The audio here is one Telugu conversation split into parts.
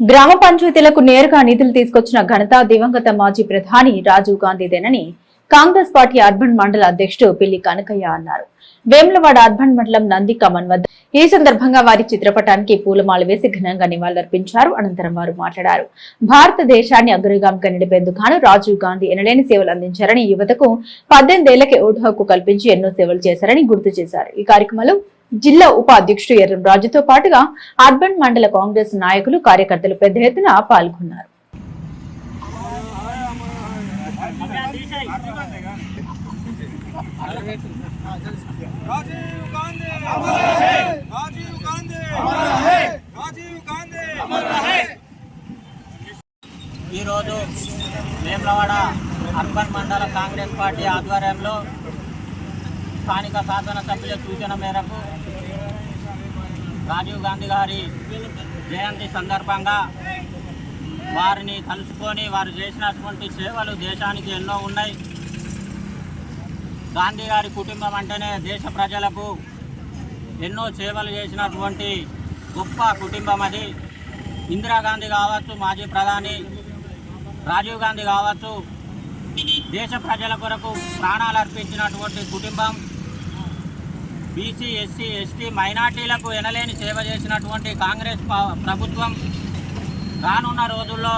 గ్రామ పంచాయతీలకు నేరుగా నిధులు తీసుకొచ్చిన ఘనత దివంగత మాజీ ప్రధాని రాజీవ్ గాంధీదేనని కాంగ్రెస్ పార్టీ అర్బన్ మండల అధ్యక్షుడు పిల్లి కనకయ్య అన్నారు. వేములవాడ అర్బన్ మండలం నంది కమన్ వద్ద ఈ సందర్భంగా వారి చిత్రపటానికి పూలమాల వేసి ఘనంగా నివాళులర్పించారు. అనంతరం వారు మాట్లాడారు. భారతదేశాన్ని అగ్రగామిగా నిలిపేందుకు రాజీవ్ గాంధీ ఎనలేని సేవలు అందించారని యువతకు పద్దెనిమిదేళ్ళకే ఓటు హక్కు కల్పించి ఎన్నో సేవలు చేశారని గుర్తు చేశారు. ఈ కార్యక్రమంలో జిల్లా ఉపాధ్యక్షుడు ఎర్రం రాజుతో పాటుగా అర్బన్ మండల కాంగ్రెస్ నాయకులు కార్యకర్తలు పెద్ద ఎత్తున పాల్గొన్నారు. ఈరోజు వేములవాడ అర్బన్ మండల కాంగ్రెస్ పార్టీ ఆధ్వర్యంలో స్థానిక శాసనసభ్యుల సూచన మేరకు రాజీవ్ గాంధీ గారి జయంతి సందర్భంగా వారిని కలుసుకొని వారు చేసినటువంటి సేవలు దేశానికి ఎన్నో ఉన్నాయి. గాంధీ గారి కుటుంబం అంటేనే దేశ ప్రజలకు ఎన్నో సేవలు చేసినటువంటి గొప్ప కుటుంబం అది. ఇందిరాగాంధీ కావచ్చు మాజీ ప్రధాని రాజీవ్ గాంధీ కావచ్చు దేశ ప్రజల కొరకు ప్రాణాలు అర్పించినటువంటి కుటుంబం. బీసీ ఎస్సీ ఎస్టీ మైనార్టీలకు ఎనలేని సేవ చేసినటువంటి కాంగ్రెస్ ప- ప్రభుత్వం రానున్న రోజుల్లో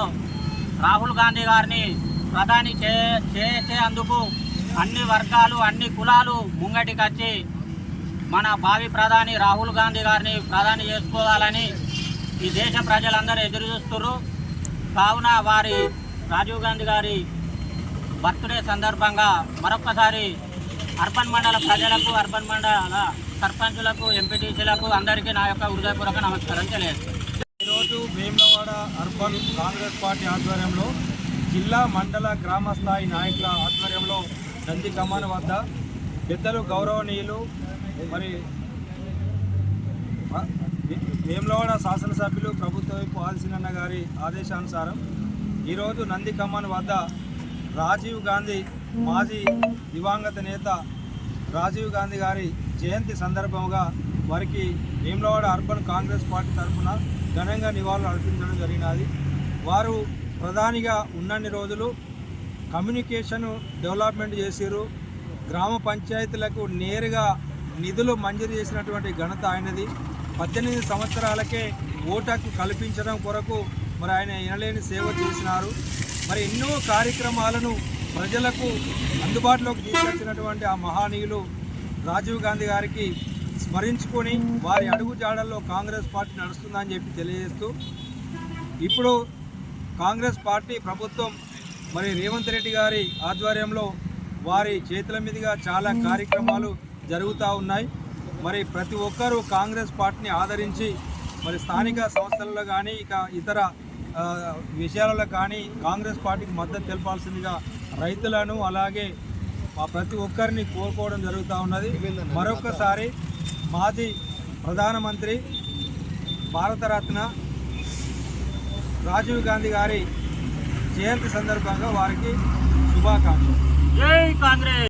రాహుల్ గాంధీ గారిని ప్రధాని చే చేసే అందుకు అన్ని వర్గాలు అన్ని కులాలు ముంగటికి వచ్చి మన భావి ప్రధాని రాహుల్ గాంధీ గారిని ప్రధాని చేసుకోవాలని ఈ దేశ ప్రజలందరూ ఎదురు చూస్తున్నారు కావున వారి రాజీవ్ గాంధీ గారి బర్త్డే సందర్భంగా మరొక్కసారి అర్బన్ మండల ప్రజలకు అర్బన్ మండల సర్పంచులకు ఎంపీటీసీలకు అందరికీ నా యొక్క హృదయపూర్వక నమస్కారం తెలియజేస్తాను ఈరోజు వేములవాడ అర్బన్ కాంగ్రెస్ పార్టీ ఆధ్వర్యంలో జిల్లా మండల గ్రామ స్థాయి నాయకుల ఆధ్వర్యంలో నంది కమాన్ వద్ద పెద్దలు గౌరవనీయులు మరి భీమలవాడ శాసనసభ్యులు ప్రభుత్వ వైపు గారి ఆదేశానుసారం ఈరోజు నంది కమాన్ వద్ద రాజీవ్ గాంధీ మాజీ దివంగత నేత రాజీవ్ గాంధీ గారి జయంతి సందర్భంగా వారికి భీమలవాడ అర్బన్ కాంగ్రెస్ పార్టీ తరఫున ఘనంగా నివాళులు అర్పించడం జరిగినది. వారు ప్రధానిగా ఉన్నన్ని రోజులు కమ్యూనికేషన్ డెవలప్మెంట్ చేసిరు గ్రామ పంచాయతీలకు నేరుగా నిధులు మంజూరు చేసినటువంటి ఘనత ఆయనది. పద్దెనిమిది సంవత్సరాలకే ఓటకు కల్పించడం కొరకు మరి ఆయన ఎనలేని సేవ చేసినారు. మరి ఎన్నో కార్యక్రమాలను ప్రజలకు అందుబాటులోకి తీసుకొచ్చినటువంటి ఆ మహానీయులు రాజీవ్ గాంధీ గారికి స్మరించుకొని వారి అడుగు జాడల్లో కాంగ్రెస్ పార్టీ నడుస్తుందని చెప్పి తెలియజేస్తూ ఇప్పుడు కాంగ్రెస్ పార్టీ ప్రభుత్వం మరి రేవంత్ రెడ్డి గారి ఆధ్వర్యంలో వారి చేతుల మీదుగా చాలా కార్యక్రమాలు జరుగుతూ ఉన్నాయి. మరి ప్రతి ఒక్కరూ కాంగ్రెస్ పార్టీని ఆదరించి మరి స్థానిక సంస్థలలో కానీ ఇక ఇతర విషయాలలో కానీ కాంగ్రెస్ పార్టీకి మద్దతు తెలపాల్సిందిగా రైతులను అలాగే ప్రతి ఒక్కరిని కోరుకోవడం జరుగుతూ ఉన్నది. మరొకసారి మాజీ ప్రధానమంత్రి భారతరత్న రాజీవ్ గాంధీ గారి జయంతి సందర్భంగా వారికి శుభాకాంక్షలు. జై కాంగ్రెస్!